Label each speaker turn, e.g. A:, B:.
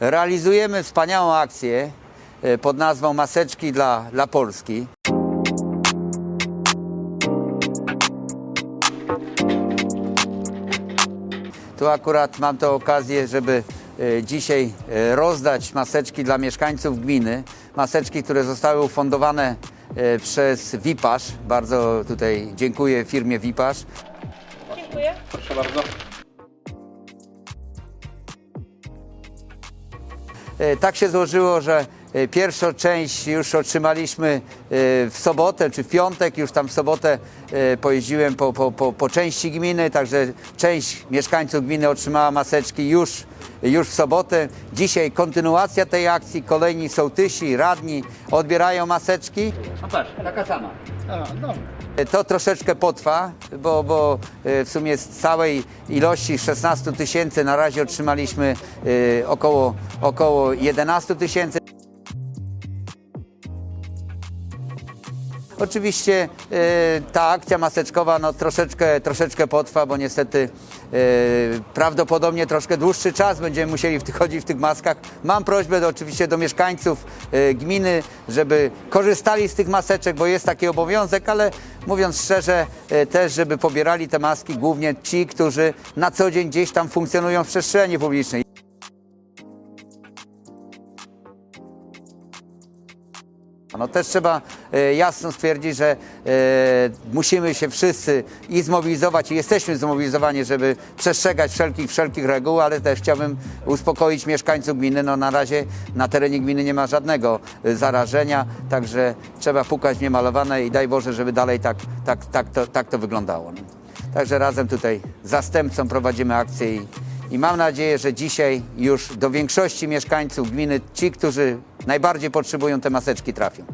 A: realizujemy wspaniałą akcję e, pod nazwą Maseczki dla, dla Polski. Tu akurat mam tę okazję, żeby e, dzisiaj e, rozdać maseczki dla mieszkańców gminy. Maseczki, które zostały ufundowane przez Wipasz. Bardzo tutaj dziękuję firmie Wipasz.
B: Dziękuję.
C: Proszę bardzo.
A: Tak się złożyło, że e, pierwszą część już otrzymaliśmy e, w sobotę czy w piątek. Już tam w sobotę e, pojeździłem po, po, po, po części gminy, także część mieszkańców gminy otrzymała maseczki już, już w sobotę. Dzisiaj kontynuacja tej akcji. Kolejni sołtysi, radni odbierają maseczki. No patrz, taka sama. To troszeczkę potrwa, bo, bo e, w sumie z całej ilości 16 tysięcy na razie otrzymaliśmy e, około, około 11 tysięcy. Oczywiście e, ta akcja maseczkowa no, troszeczkę, troszeczkę potrwa, bo niestety e, prawdopodobnie troszkę dłuższy czas będziemy musieli chodzić w tych maskach. Mam prośbę do, oczywiście do mieszkańców e, gminy, żeby korzystali z tych maseczek, bo jest taki obowiązek, ale mówiąc szczerze też, żeby pobierali te maski głównie ci, którzy na co dzień gdzieś tam funkcjonują w przestrzeni publicznej. No też trzeba e, jasno stwierdzić, że e, musimy się wszyscy i zmobilizować i jesteśmy zmobilizowani, żeby przestrzegać wszelkich, wszelkich reguł, ale też chciałbym uspokoić mieszkańców gminy. No na razie na terenie gminy nie ma żadnego e, zarażenia, także trzeba pukać niemalowane i daj Boże, żeby dalej tak, tak, tak, to, tak to wyglądało. Także razem tutaj zastępcą prowadzimy akcję i, i mam nadzieję, że dzisiaj już do większości mieszkańców gminy ci, którzy najbardziej potrzebują te maseczki trafią.